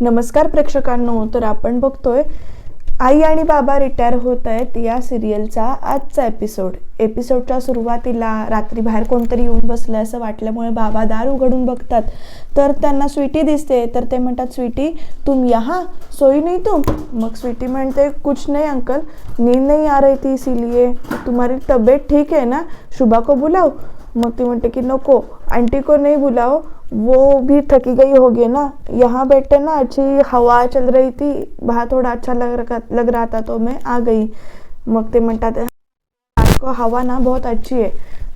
नमस्कार प्रेक्षकांनो तर आपण बघतोय आई आणि बाबा रिटायर होत आहेत या सिरियलचा आजचा एपिसोड एपिसोडच्या सुरुवातीला रात्री बाहेर कोणतरी येऊन बसलं असं वाटल्यामुळे बाबा दार उघडून बघतात. तर त्यांना स्वीटी दिसते तर ते म्हणतात स्वीटी तुम यहाँ? सोई नाही तुम? मग स्वीटी म्हणते कुछ नाही अंकल नींद नहीं आ रही थी इसीलिए तुम्हारी तबीयत ठीक आहे ना? शुभा को बुलाओ. मग ती म्हणते की नको आंटी को नाही बुलाओ वो भी थकी गई होगी ना। यहाँ बैठे ना अच्छी हवा चल रही थी बाहर थोड़ा अच्छा लग रहा लग रहा था तो मैं आ गई। मग ते म्हणतात को हवा ना बहुत अच्छी है।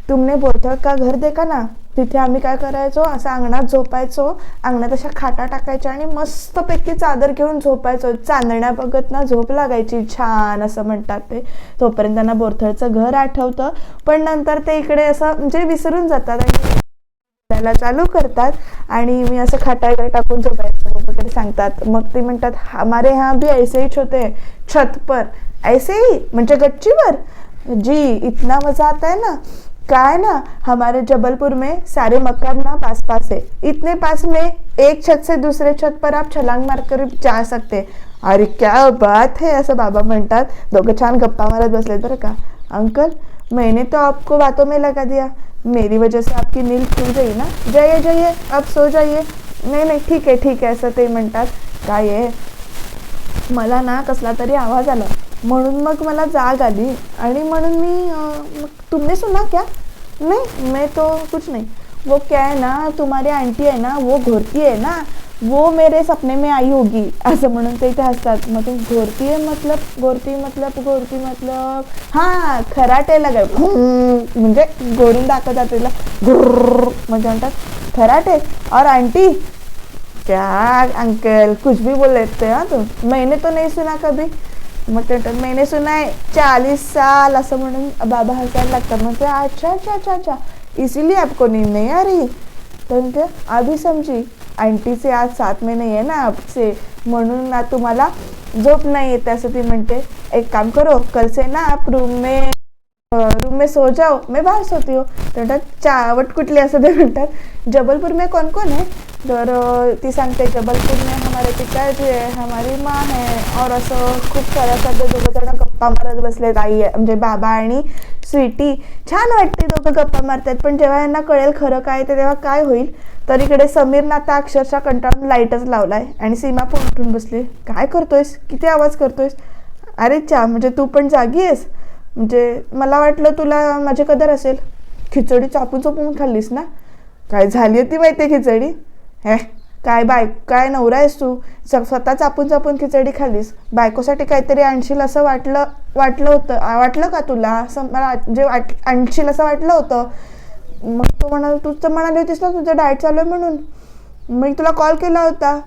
तुमने बोरथळ का घर देखा ना? तिथे आम्ही काय करायचो? असं अंगणात झोपायचो अंगणात अशा खाटा टाकायच्या आणि मस्तपैकी चादर घेऊन झोपायचो. चांदण्या बघत ना झोप लागायची छान असं म्हणतात ते. तोपर्यंत त्यांना बोरथळचं घर आठवतं. पण नंतर ते इकडे असं म्हणजे विसरून जातात आणि त्याला चालू करतात आणि मी असं खाटा टाकून झोपायचं. वगैरे सांगतात. मग ते म्हणतात हमारे यहाँ भी ऐसे ही छोटे छत पर. ऐसे ही? म्हणजे गच्चीवर? जी इतना मजा आता है ना. काय ना? हमारे जबलपुर में सारे मकान ना पास पास है. इतने पास में एक छत से दूसरे छत पर आप छलांग मारकर जा सकते अरे क्या बात है! असं बाबा म्हणतात. दोघं छान गप्पा मारत बसलेत बरं का. अंकल मैंने तो आपको बातों में लगा दिया. मेरी वजह से आपकी नील खुल गई ना? जाइए जाइए अब सो जाइए। नाही नाही ठीक आहे ठीक आहे असं ते म्हणतात। काय आहे? मला ना कसला तरी आवाज आला. म्हणून मग मला जाग आली. आणि म्हणून मी तुमने सुना क्या? नाही मैं तो कुछ नहीं. वो क्या है ना तुम्हारी आंटी है ना वो घोरती है ना वो मेरे सपने में आई होगी असं म्हणून ते इथे हसतात. मग ते घोरती है मतलब घोरती मतलब घोरती मतलब. हां खराटे लगा म्हणजे गोरून दाखवतात तिला गुर्र म्हणजे म्हणतात खराटे. और आंटी क्या अंकल कुछ भी बोल लेते हैं हाँ तुम मैंने तो नहीं सुना कभी. मग ते म्हणतात मैंने सुना है चालीस साल असं म्हणून बाबा हसायला लागतात. मग ते अच्छा अच्छा अच्छा अच्छा इसिली आपको नींद नहीं आ रही. तर म्हणते अभी समजी आंटीचे आज सात महिने आहे ना आपसे। म्हणून ना तुम्हाला झोप नाही येत असं ती म्हणते. एक काम करो कल से ना आप रूम में रूम में सो जाओ मैं बाहर सोती हो. ते म्हणतात चावट कुठली असं ते म्हणतात. जबलपुर में कोण कोण आहे तर ती सांगते जबलपूर में हमारे पिताजी आहे हमारी माँ है और असं खूप साऱ्या सध्या दोघं जण गप्पा मारत बसलेत आई म्हणजे बाबा आणि स्वीटी. छान वाटते दोघं गप्पा मारतात पण जेव्हा यांना कळेल खरं काय ते तेव्हा काय होईल? तर इकडे समीरनं आता अक्षरशः कंटाळून लाईटच लावलाय आणि सीमा पण उठून बसली. काय करतोयस? किती आवाज करतोयस? अरे चा म्हणजे तू पण जागी आहेस? म्हणजे मला वाटलं तुला माझी कदर असेल. खिचडी चापून चोपून खाल्लीस ना? काय झाली होती माहिती आहे खिचडी? हे काय बाय काय नवरा आहेस तू? स- स्वतः चापून चापून खिचडी खाल्लीस बायकोसाठी काहीतरी आणशील असं वाटलं वाटलं होतं. वाटलं का तुला? असं मला जे वाट आणशील असं वाटलं होतं. मग तो म्हणाल तू तर म्हणाली होतीस ना तुझं डाएट चालू आहे म्हणून. मी तुला कॉल केला होता.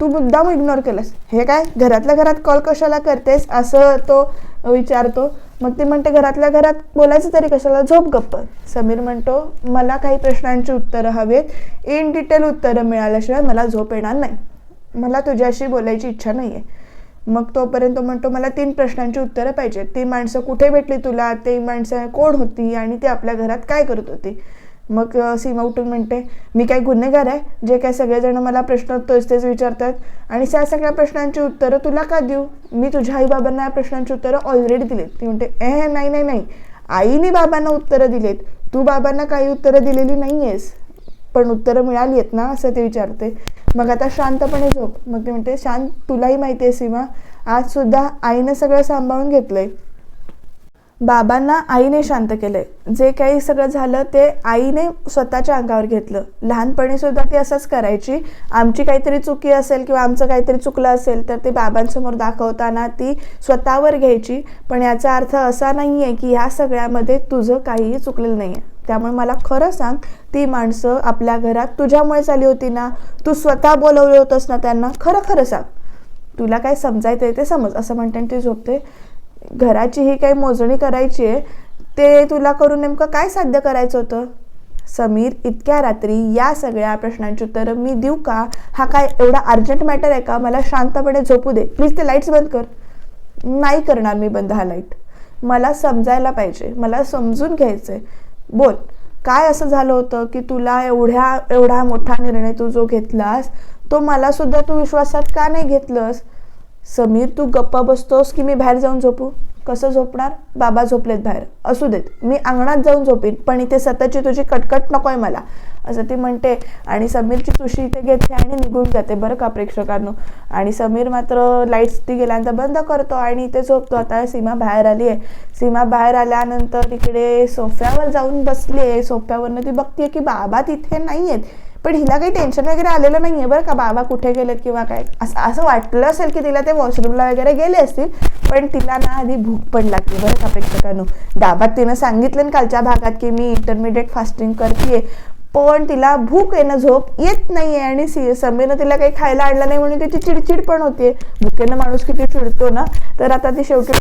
तू मुद्दाम इग्नोर केलंस. हे काय? घरातल्या घरात कॉल कशाला करतेस? असं तो विचारतो. मग ती म्हणते घरातल्या घरात बोलायचं तरी कशाला? झोप गप्प. समीर म्हणतो मला काही प्रश्नांची उत्तरं हवेत. इन डिटेल उत्तरं मिळाल्याशिवाय मला झोप येणार नाही. मला तुझ्याशी बोलायची इच्छा नाही आहे मग तोपर्यंत तो म्हणतो मला तीन प्रश्नांची उत्तरं पाहिजेत. ती माणसं कुठे भेटली तुला? ती माणसं कोण होती? आणि ती आपल्या घरात काय करत होती? मग सीमा उठून म्हणते मी काय गुन्हेगार आहे? जे काय सगळेजण मला प्रश्न तोच तेच विचारतात. आणि त्या सगळ्या प्रश्नांची उत्तरं तुला का देऊ? मी तुझ्या आईबाबांना या प्रश्नांची उत्तरं ऑलरेडी दिलीत. ती म्हणते ए नाही नाही नाही. आईने बाबांना उत्तरं दिलेत. तू बाबांना काही उत्तरं दिलेली नाही आहेस पण उत्तरं मिळाली आहेत ना? असं ते विचारते. मग आता शांतपणे झोप. मग ते म्हणते शांत तुलाही माहिती आहे सीमा आजसुद्धा आईनं सगळं सांभाळून घेतलं आहे बाबांना आईने शांत केलंय जे काही सगळं झालं ते आईने स्वतःच्या अंगावर घेतलं. लहानपणी सुद्धा ती असंच करायची. आमची काहीतरी चुकी असेल किंवा आमचं काहीतरी चुकलं असेल तर ते बाबांसमोर दाखवताना ती स्वतःवर घ्यायची. पण याचा अर्थ असा नाही आहे की ह्या सगळ्यामध्ये तुझं काहीही चुकलेलं नाही आहे त्यामुळे मला खरं सांग ती माणसं आपल्या घरात तुझ्यामुळे आली होती ना? तू स्वतः बोलवलं होतंस ना त्यांना? खरं खरं सांग. तुला काय समजायचं ते समज. असं म्हणते ती झोपते. घराची ही काही मोजणी करायची आहे ते तुला करून नेमकं काय साध्य करायचं होतं? समीर इतक्या रात्री या सगळ्या प्रश्नांची उत्तरं मी देऊ का? हा काय एवढा अर्जंट मॅटर आहे का? मला शांतपणे झोपू दे. प्लीज ते लाईट्स बंद कर. नाही करणार मी बंद हा लाइट. मला समजायला पाहिजे. मला समजून घ्यायचं आहे बोल काय असं झालं होतं की तुला एवढ्या एवढा मोठा निर्णय तू जो घेतलास तो मला सुद्धा तू विश्वासात का नाही घेतलंस? समीर तू गप्पा बसतोस की मी बाहेर जाऊन झोपू? कसं झोपणार? बाबा झोपलेत बाहेर. असू देत मी अंगणात जाऊन झोपीन पण इथे सततची तुझी कटकट नकोय मला. असं ती म्हणते आणि समीरची तुशी इथे घेते आणि निघून जाते बरं का प्रेक्षकांनो. आणि समीर मात्र लाईट्स ती गेल्यानंतर बंद करतो आणि इथे झोपतो. आता सीमा बाहेर आली आहे. सीमा बाहेर आल्यानंतर इकडे सोफ्यावर जाऊन बसली आहे. सोफ्यावरनं ती बघते की बाबा तिथे नाही आहेत पण हिला काही टेन्शन वगैरे आलेलं नाही आहे बरं का. बाबा कुठे गेलेत किंवा काय? असं असं वाटलं असेल की तिला ते वॉशरूमला वगैरे गेले असतील पण तिला ना आधी भूक पण लागली बरं का प्रेक्षकांनो. दाबात तिनं सांगितलं ना कालच्या भागात की मी इंटरमिडिएट फास्टिंग करते पण तिला भूक आहे ना झोप येत नाही आहे आणि सी समीरनं तिला काही खायला आणलं नाही म्हणून तिची चिडचिड पण होते भुकेनं माणूस किती चिडतो ना? तर आता ती शेवटी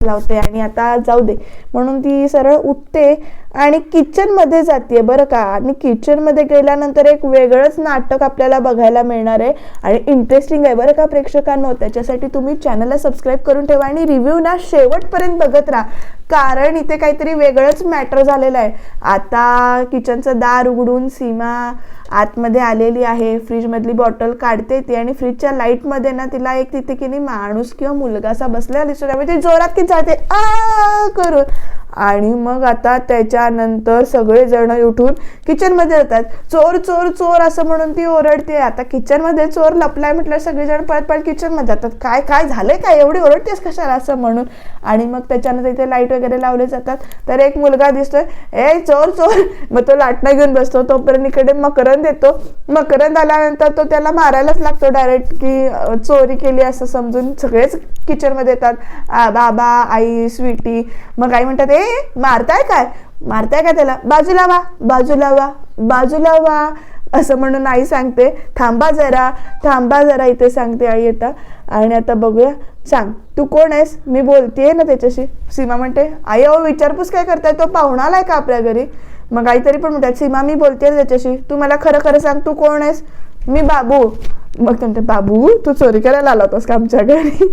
लावते आणि आता जाऊ दे. म्हणून ती सरळ उठते. आणि किचनमध्ये जाते बरं का. आणि किचनमध्ये गेल्यानंतर एक वेगळंच नाटक आपल्याला बघायला मिळणार आहे. आणि इंटरेस्टिंग आहे बरं का प्रेक्षकांनो. त्याच्यासाठी तुम्ही चॅनलला सबस्क्राईब करून ठेवा आणि रिव्ह्यू ना शेवटपर्यंत बघत राहा. कारण इथे काहीतरी वेगळंच मॅटर झालेलं आहे. आता किचनचं दार उघडून सीमा आतमध्ये आलेली आहे. फ्रीजमधली बॉटल काढते ती आणि फ्रीजच्या लाईटमध्ये ना तिला एक तिथे की नाही माणूस किंवा मुलगा असा बसलेला दिसतो. त्यामुळे ती जोरात की जाते. आ करून. आणि मग आता त्याच्यानंतर सगळेजण उठून किचनमध्ये जातात. चोर चोर चोर असं म्हणून ती ओरडते. आता किचनमध्ये चोर लपलाय म्हटलं सगळेजण परत परत किचनमध्ये जातात. काय काय झालंय? काय एवढी ओरडतेस कशाला असं म्हणून? आणि मग त्याच्यानंतर इथे लाइट वगैरे लावले जातात. तर एक मुलगा दिसतोय. ए चोर चोर. मग तो लाटणं घेऊन बसतो. तोपर्यंत इकडे मकरंद येतो. मकरंद आल्यानंतर तो त्याला मारायलाच लागतो डायरेक्ट की चोरी केली असं समजून सगळेच किचनमध्ये येतात. बाबा आई स्वीटी मग आई म्हणतात ए मारताय काय? मारताय काय त्याला? बाजूला वा बाजूला वा बाजूला वा असं म्हणून आई सांगते थांबा जरा थांबा जरा इथे सांगते आई आता. आणि आता बघूया. सांग तू कोण आहेस? मी बोलतेय ना त्याच्याशी. सीमा म्हणते आई अहो विचारपूस काय करताय? तो पाहुणा आलाय का आपल्या घरी? मग आई तरी पण म्हणतात सीमा मी बोलते त्याच्याशी. तू मला खरं खरं सांग तू कोण आहेस? मी बाबू. मग ते म्हणते बाबू तू चोरी करायला आला होतास का आमच्या घरी?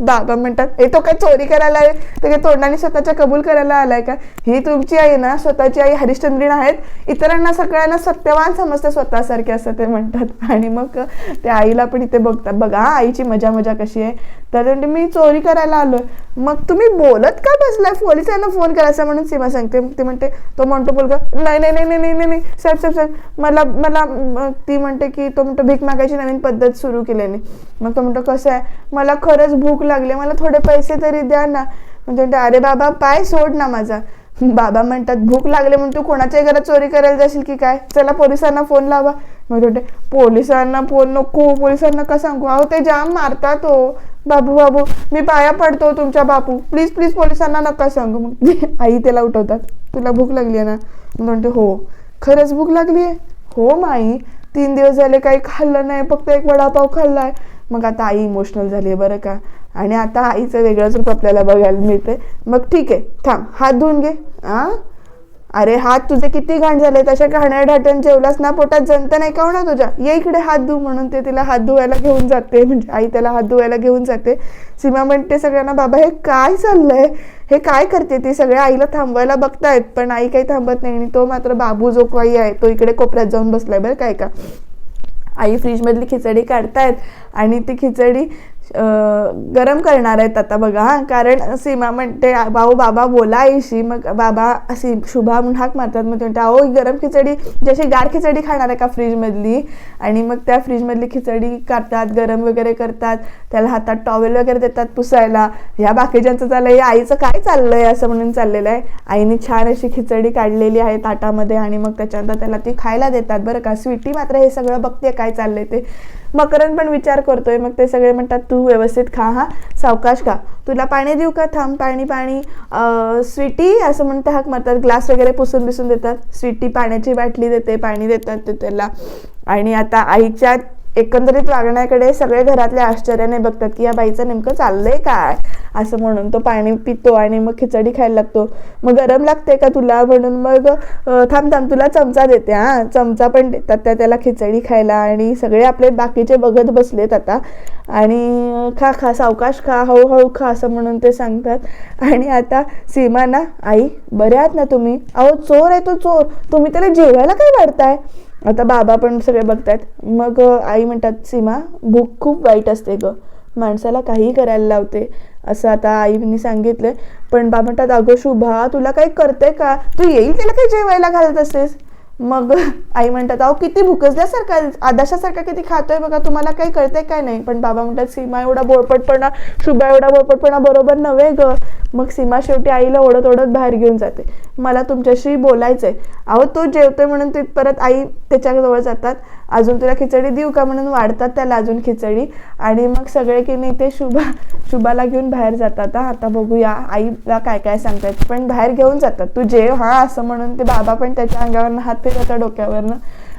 बाबा म्हणतात हे तो काय चोरी करायला आहे तर काय तोंडाने स्वतःच्या कबूल करायला आलाय का? ही तुमची आई ना स्वतःची आई हरिश्चंद्रीण आहेत. इतरांना सगळ्यांना सत्यवान समजते स्वतःसारखे असं ते म्हणतात. आणि मग त्या आईला पण इथे बघतात बघा आईची मजा मजा कशी आहे? तर म्हणते मी चोरी करायला आलोय. मग तुम्ही बोलत का बसलाय? पोलिसांना फोन करायचा म्हणून सीमा सांगते. ते म्हणते तो म्हणतो मुलगा नाही नाही नाही नाही नाही नाही नाही साहेब साहेब साहेब मला मला ती म्हणते की तो म्हणतो भीक मागायची नवीन पद्धत सुरू केलेली. मग तो म्हणतो कसं आहे? मला खरंच भूक लागली. मला थोडे पैसे तरी द्या ना. मग ते म्हणते अरे बाबा पाय सोड ना माझा. बाबा म्हणतात भूक लागले म्हणून तू कोणाच्याही घरात चोरी करायला जाशील की काय? चला पोलिसांना फोन लावा. मग म्हणते पोलिसांना फोन नको. पोलिसांना का सांगू? अहो ते जाम मारतात हो. बाबू बाबू मी पाया पडतो हो तुमच्या बापू. प्लीज प्लीज पोलिसांना नका सांगू. मग आई त्याला उठवतात तुला भूक लागली आहे ना? म्हणते हो. खरंच भूक लागली आहे? हो माई. तीन दिवस झाले काही खाल्लं नाही फक्त एक वडापाव खाल्लाय. मग आता आई इमोशनल झाली आहे बरं का. आणि आता आईचं वेगळंच रूप आपल्याला बघायला मिळते मग ठीक आहे थांब. हात धुवून घे. आ? अरे हात तुझे किती घाण झाले तशा घाण्या ढाटण जेवलास ना पोटात जंत नाही का होणार तुझ्या? ये इकडे हात धु म्हणून ते तिला हात धुवायला घेऊन जाते म्हणजे आई त्याला हात धुवायला घेऊन जाते. सीमा म्हणते सगळ्यांना बाबा हे काय चाललंय? हे काय करते ती? सगळ्या आईला थांबवायला बघतायत पण आई काही थांबत नाही आणि तो मात्र बाबू जो काही आहे तो इकडे कोपऱ्यात जाऊन बसलाय बरं काय का आई फ्रीजमधली खिचडी काढतायत आणि ती खिचडी गरम करणार आहेत आता बघा कारण सीमा म्हणते भाऊ बाबा बोला आईशी मग बाबा सी शुभा म्हणून हाक मारतात. मग ते म्हणते अहो गरम खिचडी जशी गार खिचडी खाणार आहे का फ्रीजमधली? आणि मग त्या फ्रीजमधली खिचडी काढतात गरम वगैरे करतात. त्याला हातात टॉवेल वगैरे देतात पुसायला. ह्या बाकीच्यांचं चाललंय या आईचं काय चाललं आहे असं म्हणून चाललेलं आहे. आईने छान अशी खिचडी काढलेली आहे ताटामध्ये आणि मग त्याच्यानंतर त्याला ती खायला देतात. बरं का? स्वीटी मात्र हे सगळं बघते काय चाललंय ते. मकरन पण विचार करतोय. मग ते सगळे म्हणतात तू व्यवस्थित खा हा. सावकाश खा. तुला पाणी देऊ का? थांब पाणी पाणी. स्वीटी? असं म्हणते हाक मारतात. ग्लास वगैरे पुसून बिसून देतात. स्वीटी पाण्याची बाटली देते पाणी देतात ते त्याला. आणि आता आईच्या एकंदरीत वागण्याकडे सगळे घरातले आश्चर्याने बघतात की या बाईचं नेमकं चाललंय काय? असं म्हणून तो पाणी पितो आणि मग खिचडी खायला लागतो. मग गरम लागते का तुला? म्हणून मग थांब थांब तुला चमचा देते हा. चमचा पण देतात त्या त्याला खिचडी खायला आणि सगळे आपले बाकीचे बघत बसलेत आता. आणि खा खा सावकाश खा हळूहळू खा असं म्हणून ते सांगतात. आणि आता सीमा ना आई बरे आहात ना तुम्ही? अहो चोर आहे तो चोर. तुम्ही त्याला जेवायला काय वाढताय आता बाबा पण सगळे बघतायत. मग आई म्हणतात सीमा भूक खूप वाईट असते ग. माणसाला काही करायला लावते. असं आता आईने सांगितलंय. पण बाबा म्हणतात अगं शुभा तुला काही करते का? तू येईल तिला काही जेवायला घालत असतेस? मग आई म्हणतात अहो किती भुकसल्यासारखा आदाशासारखा किती खातोय बघा तुम्हाला काही कळतंय काय नाही? पण बाबा म्हणतात सीमा एवढा बोळपटपणा शुभा एवढा बोळपटपणा बरोबर नव्हे ग. मग सीमा शेवटी आईला ओढत ओढत बाहेर घेऊन जाते. मला तुमच्याशी बोलायचंय. अहो तो जेवतोय म्हणून ते परत आई त्याच्याजवळ जातात. अजून तुला खिचडी देऊ का म्हणून वाढतात त्याला अजून खिचडी? आणि मग सगळे की नाही ते शुभा शुभाला घेऊन बाहेर जातात. हा. आता बघूया आईला काय काय सांगतायत पण बाहेर घेऊन जातात. तू जेव हा असं म्हणून ते बाबा पण त्याच्या अंगावरनं हात फिरवतात डोक्यावरनं.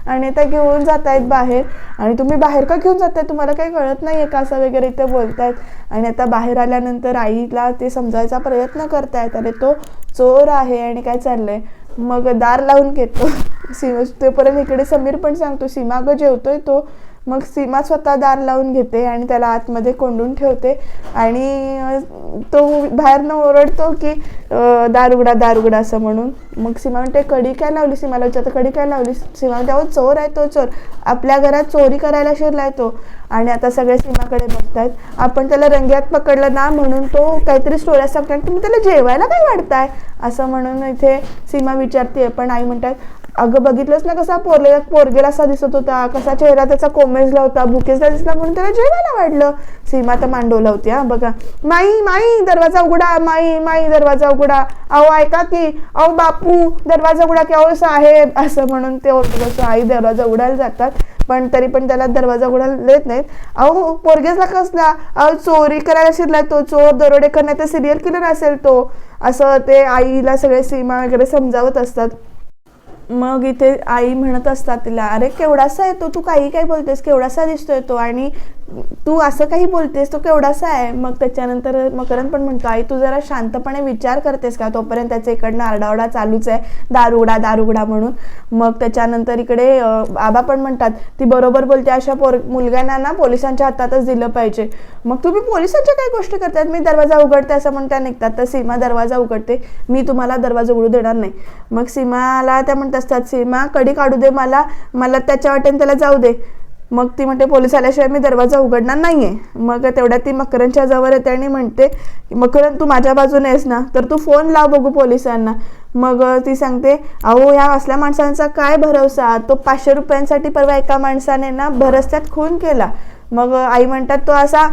आणि त्या घेऊन जात आहेत बाहेर. आणि तुम्ही बाहेर का घेऊन जाताय? तुम्हाला काही कळत नाही आहे का असं वगैरे इथे बोलतायत. आणि आता बाहेर आल्यानंतर आईला ते समजायचा प्रयत्न करतायत. अरे तो चोर आहे आणि काय चाललंय? मग दार लावून घेतो. सीमा तोपर्यंत इकडे समीर पण सांगतो सीमा अगं जेवतोय तो मग सीमा स्वतः दार लावून घेते आणि त्याला आतमध्ये कोंडून ठेवते. आणि तो बाहेरनं ओरडतो की दार उघडा दार उघडा असं म्हणून. मग सीमा म्हणते कडी काय लावली सीमाला विचारतं कडी काय लावली सीमा म्हणते अहो चोर आहे तो चोर. आपल्या घरात चोरी करायला शिरलाय तो. आणि आता सगळे सीमाकडे बघतायत. आपण त्याला रंग्यात पकडलं ना म्हणून तो काहीतरी स्टोऱ्या सांगतो तुम्ही त्याला जेवायला काय वाढताय? असं म्हणून इथे सीमा विचारते पण आई म्हणतात अगं बघितलंच ना कसा पोरलेला पोरगेला असा दिसत होता कसा चेहरा त्याचा कोमेजला होता भुकेजला दिसला म्हणून त्याला जेवायला वाढलं. सीमा तर मांडवला होती हा बघा. माई माई दरवाजा उघडा माई माई दरवाजा उघडा. अहो ऐका की अहो बापू दरवाजा उघडा की अहो साहेब असं म्हणून ते ओरडत आई दरवाजा उघडायला जातात पण तरी पण त्याला दरवाजा उघडायला देत नाहीत. अहो पोरगेजला कसला? अहो चोरी करायला शिरला तो चोर दरोडे नाही तर सिरियल किलर असेल तो. असं ते आईला सगळे सीमा वगैरे समजावत असतात. मग इथे आई म्हणत असतात तिला अरे केवढासा येतो? तू काही काही बोलतेस केवढासा दिसतोय तो? आणि तू असं काही बोलतेस तो केवढासा आहे. मग त्याच्यानंतर मकरंद पण म्हणतो आई तू जरा शांतपणे विचार करतेस का? तोपर्यंत त्याच्या इकडनं आरडाओरडा चालूच आहे दारुगडा दारुगडा म्हणून. मग त्याच्यानंतर इकडे बाबा पण म्हणतात ती बरोबर बोलते अशा पोर मुलग्यांना ना पोलिसांच्या हातातच दिलं पाहिजे. मग तुम्ही पोलिसांच्या काय गोष्टी करतात? मी दरवाजा उघडते असं म्हणता निघतात. तर सीमा दरवाजा उघडते. मी तुम्हाला दरवाजा उघडू देणार नाही. मग सीमाला त्या म्हणत असतात सीमा कडी काढू दे मला. मला त्याच्या वाटेने त्याला जाऊ दे. मग ती म्हणते पोलीस आल्याशिवाय मी दरवाजा उघडणार नाहीये. मग तेवढ्यात ती मकरनच्या जवळ येते आणि म्हणते मकरन तू माझ्या बाजूने आहेस ना तर तू फोन लाव बघू पोलिसांना. मग ती सांगते अहो या असल्या माणसांचा काय भरोसा? तो पाचशे रुपयांसाठी परवा एका माणसाने ना भरस्त्यात खून केला. मग आई म्हणतात तो असा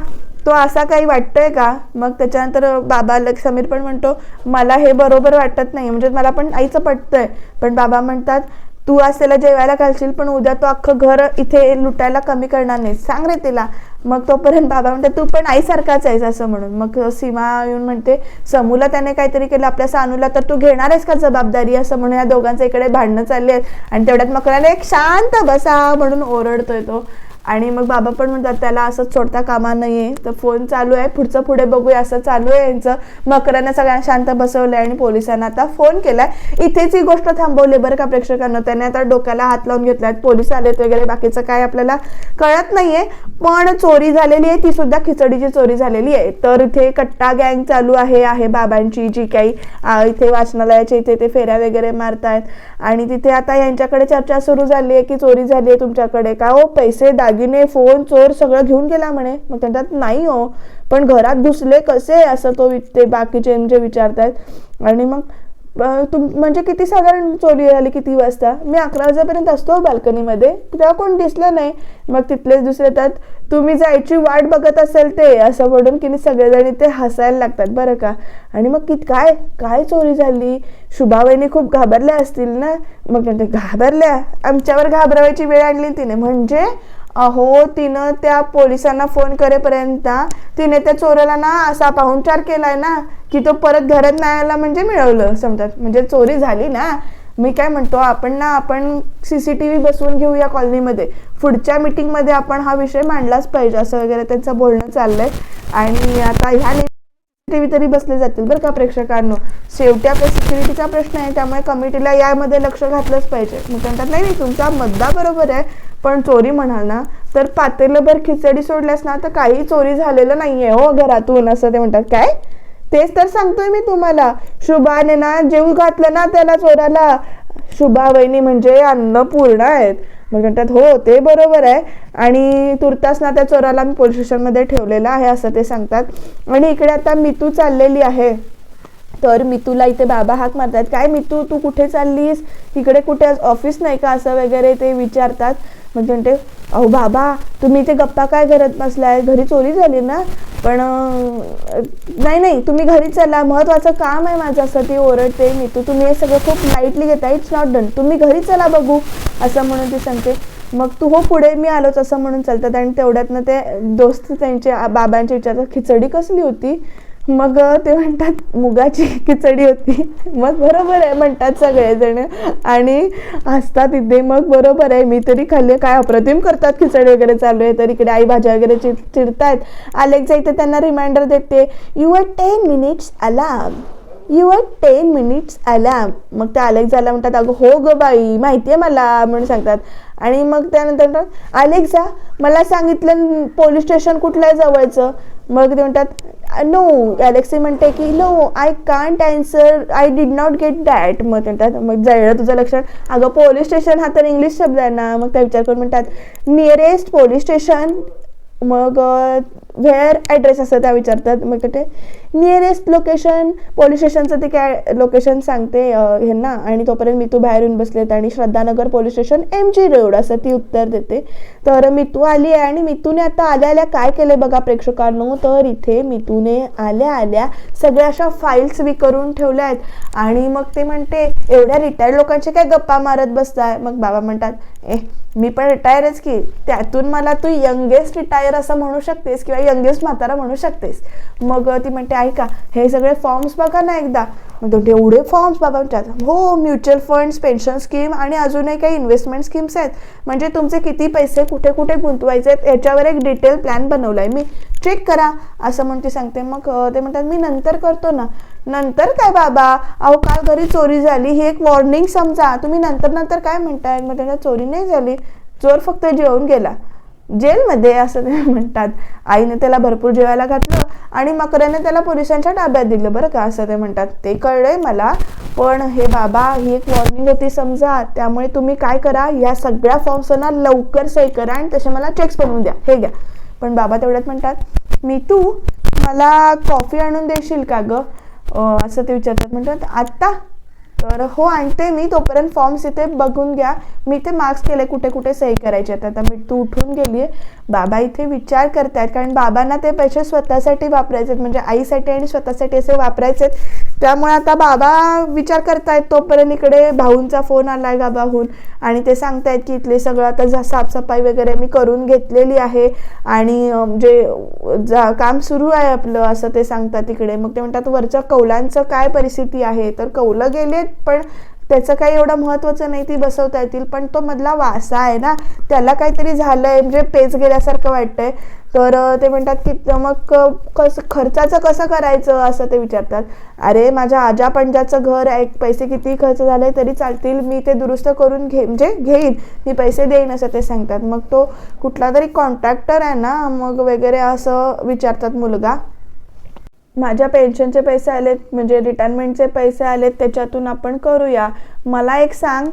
तो असा काही वाटतोय का? मग त्याच्यानंतर बाबा लग समीर पण म्हणतो मला हे बरोबर वाटत नाही म्हणजे मला पण आईचं पटतंय. पण बाबा म्हणतात तू आज त्याला जेवायला घालशील पण उद्या तो अख्खं घर इथे लुटायला कमी करणार नाही. सांग रे तिला. मग तोपर्यंत बाबा म्हणते तू पण आईसारखाच आहेस असं म्हणून. मग सीमा येऊन म्हणते समूला त्याने काहीतरी केलं आपल्या सानूला तर तू घेणार आहेस का जबाबदारी? असं म्हणून या दोघांचं इकडे भांडणं चालली आहेत. आणि तेवढ्यात मकराला एक शांत बसा म्हणून ओरडतोय तो. आणि मग बाबा पण म्हणतात त्याला असंच सोडता कामा नाहीये तर फोन चालू आहे. पुढचं पुढे बघूया असं चालू आहे यांचं. मकरांना सगळ्यांना शांत बसवलं आहे आणि पोलिसांना आता फोन केलाय. इथेच ही गोष्ट थांबवली बरं का प्रेक्षकांना. त्याने आता डोक्याला हात लावून घेतलाय. पोलीस आलेत वगैरे बाकीचं काय आपल्याला कळत नाहीये. पण चोरी झालेली आहे ती सुद्धा खिचडीची चोरी झालेली आहे. तर इथे कट्टा गँग चालू आहे आहे बाबांची जी काही इथे वाचनालयाच्या इथे ते फेऱ्या वगैरे मारतायत. आणि तिथे आता यांच्याकडे चर्चा सुरू झाली आहे की चोरी झाली आहे तुमच्याकडे का? हो पैसे दागिने फोन चोर सगळं घेऊन गेला म्हणे. मग त्यांच्यात नाही हो पण घरात घुसले कसे असं तो ते बाकीचे म्हणजे विचारतात आणि मग तुम म्हणजे किती साधारण चोरी झाली किती वाजता? मी अकरा वाजेपर्यंत असतो हो बाल्कनीमध्ये. तेव्हा कोण दिसलं नाही. मग तिथलेच दुसरे येतात तुम्ही जायची वाट बघत असेल ते असं म्हणून की नाही सगळेजण ते हसायला लागतात बरं का. आणि मग कित काय काय चोरी झाली? शुभावहिनी खूप घाबरल्या असतील ना? मग म्हणते घाबरल्या? आमच्यावर घाबरवायची वेळ आणली तिने. म्हणजे अहो तिनं त्या पोलिसांना फोन करेपर्यंत तिने त्या चोराला ना असा पाहुणचार केलाय ना की तो परत घरात नाही आला म्हणजे मिळवलं समजा म्हणजे चोरी झाली ना. मी काय म्हणतो आपण ना आपण सी सी टी व्ही बसवून घेऊ या कॉलनीमध्ये. पुढच्या मीटिंगमध्ये आपण हा विषय मांडलाच पाहिजे असं वगैरे त्यांचं बोलणं चाललंय. आणि आता ह्या टीव्ही तरी बसले जातील बरं का प्रेक्षकांनो. शेवटी आपल्या सिक्युरिटीचा प्रश्न आहे त्यामुळे कमिटीला यामध्ये लक्ष घातलंच पाहिजे. मग म्हणतात नाही नाही तुमचा मुद्दा बरोबर आहे पण चोरी म्हणाल ना तर पातेलभर खिचडी सोडल्यास ना तर काही चोरी झालेलं नाहीये हो घरातून असं ते म्हणतात. काय? तेच तर सांगतोय मी तुम्हाला. शुभाने ना जेव घातलं ना त्याला चोराला. शुभा वहिनी म्हणजे अन्नपूर्णा आहेत. मग म्हणतात हो ते बरोबर आहे. आणि तुर्तास ना त्या चोराला मी पोलीस स्टेशनमध्ये ठेवलेलं आहे असं ते सांगतात. आणि इकडे आता मितू चाललेली आहे. तर मितूला इथे बाबा हाक मारतात. काय मितू तू कुठे चाललीस? इकडे कुठे? ऑफिस नाही का? असं वगैरे ते विचारतात. म्हणजे म्हणते अहो बाबा तुम्ही इथे गप्पा काय करत बसलाय? घरी चोरी झाली ना? पण नाही नाही तुम्ही घरी चला. महत्वाचं काम आहे माझं असं ती ओरडते मी तू तुम्ही हे सगळं खूप लाईटली घेता इट्स नॉट डन तुम्ही घरी चला बघू असं म्हणून ती सांगते. मग तू हो पुढे मी आलोच असं म्हणून चालतात. आणि तेवढ्यातनं ते दोस्त त्यांचे बाबांचे विचारतात खिचडी कसली होती? मग ते म्हणतात मुगाची खिचडी होती. मग बरोबर आहे म्हणतात सगळेजण. आणि असतात इथे मग बरोबर आहे मी तरी खाल्ले काय अप्रतिम करतात खिचडी वगैरे चालू आहे तर इकडे आई भाज्या वगैरे चिड चिडतायत अलेक्सा इथे त्यांना रिमाइंडर देते your ten minutes alarm you are ten minutes alarm मग त्या अलेक्झाला म्हणतात अगं हो ग बाई माहिती आहे मला म्हणून सांगतात. आणि मग त्यानंतर म्हणतात अलेक्झा मला सांगितलं पोलीस स्टेशन कुठलं जवळचं? मग ते म्हणतात नो. अलेक्सी म्हणते की no I can't answer I did not get that मग ते म्हणतात मग जायला तुझं लक्षात. अगं पोलीस स्टेशन हा तर इंग्लिश शब्द आहे ना. मग त्या विचार करून म्हणतात नियरेस्ट पोलीस स्टेशन मग व्हेअर ॲड्रेस असं त्या विचारतात. मग ते नियरेस्ट लोकेशन पोलीस स्टेशनचं ते काय लोकेशन सांगते ह्यांना. आणि तोपर्यंत मितू बाहेर येऊन बसलेत आणि Shraddhanagar police station M G Road असं ती उत्तर देते. तर मितू आली आहे आणि मितूने आता आल्या आल्या काय केले बघा प्रेक्षकांनो? तर इथे मितूने आल्या आल्या सगळ्या अशा फाईल्स वी करून ठेवल्या आहेत. आणि मग ते म्हणते एवढ्या रिटायर्ड लोकांचे काय गप्पा मारत बसताय मग बाबा म्हणतात ए मी पण रिटायरच की? त्यातून मला तू यंगेस्ट रिटायर असं म्हणू शकतेस किंवा यंगेस्ट म्हातारा म्हणू शकतेस. मग ती म्हणते ऐका हे सगळे फॉर्म्स बघा ना एकदा. मग एवढे फॉर्म्स बाबा म्हणतात हो म्युच्युअल फंड्स पेन्शन स्कीम आणि अजूनही काही इन्व्हेस्टमेंट स्कीम्स आहेत. म्हणजे तुमचे किती पैसे कुठे कुठे गुंतवायचे आहेत याच्यावर एक डिटेल प्लॅन बनवला आहे मी चेक करा असं म्हणून ती सांगते. मग ते म्हणतात मी नंतर करतो ना. नंतर काय बाबा? अहो काल घरी चोरी झाली. ही एक वॉर्निंग समजा. तुम्ही नंतर नंतर काय म्हणताय? मग त्यांना चोरी नाही झाली. चोर फक्त जेवून गेला. जेलमध्ये असं ते म्हणतात. आईने त्याला भरपूर जेवायला घातलं आणि मकराने त्याला पोलिसांच्या ताब्यात दिलं. बरं का? असं ते म्हणतात. ते कळलंय मला. पण हे बाबा ही एक वॉर्निंग होती समजा. त्यामुळे तुम्ही काय करा? या सगळ्या फॉर्म्सना लवकर सही करा आणि तसे मला चेक्स बनवून द्या. हे घ्या. पण बाबा तेवढ्यात म्हणतात मी तू मला कॉफी आणून देशील का ग? असं ते विचारतात. म्हणतात आत्ता तर हो आणते मी तोपर्यंत फॉर्म्स इथे बघून घ्या. मी इथे मार्क्स केले कुठे कुठे सही करायचे आहेत. आता मी तू उठून गेली आहे बाबा इथे विचार करतायत कारण बाबांना ते पैसे स्वतःसाठी वापरायचे आहेत म्हणजे आईसाठी आणि स्वतःसाठी असे वापरायचे आहेत त्यामुळे आता बाबा विचार करतायत तोपर्यंत इकडे भाऊंचा फोन आला आहे गाबाहून आणि ते सांगतायत की इथले सगळं आता जा- साफसफाई वगैरे मी करून घेतलेली आहे. आणि जे जा काम सुरू आहे आपलं असं ते सांगतात इकडे. मग ते म्हणतात वरच्या कौलांचं काय परिस्थिती आहे? तर कौलं गेलेत पण त्याचं काही एवढं महत्त्वाचं नाही ती बसवता येतील पण तो मधला वासा आहे ना त्याला काहीतरी झालं आहे म्हणजे पेच गेल्यासारखं वाटतंय. तर ते म्हणतात की मग कसं खर्चाचं कसं करायचं असं ते विचारतात. अरे माझ्या आजा पणजाचं घर आहे पैसे किती खर्च झाले तरी चालतील मी ते दुरुस्त करून घे म्हणजे घेईन मी पैसे देईन असं ते सांगतात. मग तो कुठला तरी कॉन्ट्रॅक्टर आहे ना मग वगैरे असं विचारतात मुलगा. माझ्या पेन्शनचे पैसे आलेत म्हणजे रिटायरमेंटचे पैसे आलेत त्याच्यातून आपण करूया. मला एक सांग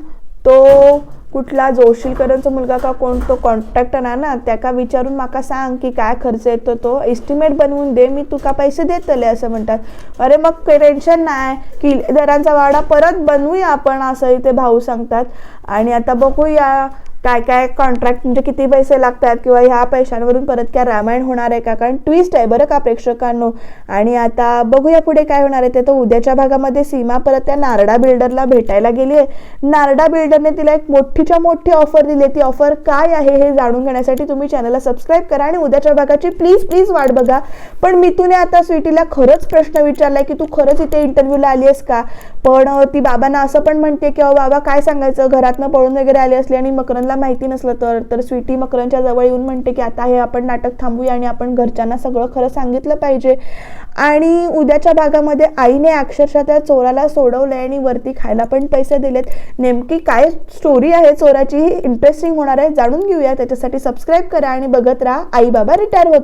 तो कुठला जोशीकरांचा मुलगा का कोण तो कॉन्ट्रॅक्टर आहे ना त्याका विचारून माका सांग की काय खर्च येतो तो. एस्टिमेट बनवून दे मी तुका पैसे देतले असं म्हणतात. अरे मग टेन्शन नाही की दरांचा वाडा परत बनवूया आपण असं इथे भाऊ सांगतात. आणि आता बघूया काय काय कॉन्ट्रॅक्ट म्हणजे किती पैसे लागतात किंवा ह्या पैशांवरून परत काय रामायण होणार आहे का? कारण ट्विस्ट आहे बरं का प्रेक्षकांनो. आणि आता बघूया पुढे काय होणार आहे ते. तर उद्याच्या भागामध्ये सीमा परत त्या नारडा बिल्डरला भेटायला गेली आहे नारडा बिल्डरने तिला एक मोठीच्या मोठी ऑफर दिली ती ऑफर काय आहे हे जाणून घेण्यासाठी तुम्ही चॅनलला सबस्क्राईब करा आणि उद्याच्या भागाची प्लीज प्लीज वाट बघा. पण मितूने आता स्वीटीला खरंच प्रश्न विचारलाय की तू खरंच इथे इंटरव्ह्यूला आली आहेस का? पण ती बाबांना असं पण म्हणते की बाबा काय सांगायचं? घरातनं पळून वगैरे आली असली आणि मकरनला माहिती नसलं तर तर स्वीटी मकरनच्या जवळ येऊन म्हणते की आता हे आपण नाटक थांबूया आणि आपण घरच्यांना सगळं खरं सांगितलं पाहिजे. आणि उद्याच्या भागामध्ये आईने अक्षरशः त्या चोराला सोडवलंय आणि वरती खायला पण पैसे दिलेत. नेमकी काय स्टोरी आहे चोराची? ही इंटरेस्टिंग होणार आहे. जाणून घेऊया. त्याच्यासाठी सबस्क्राईब करा आणि बघत राहा. आई बाबा रिटायर होत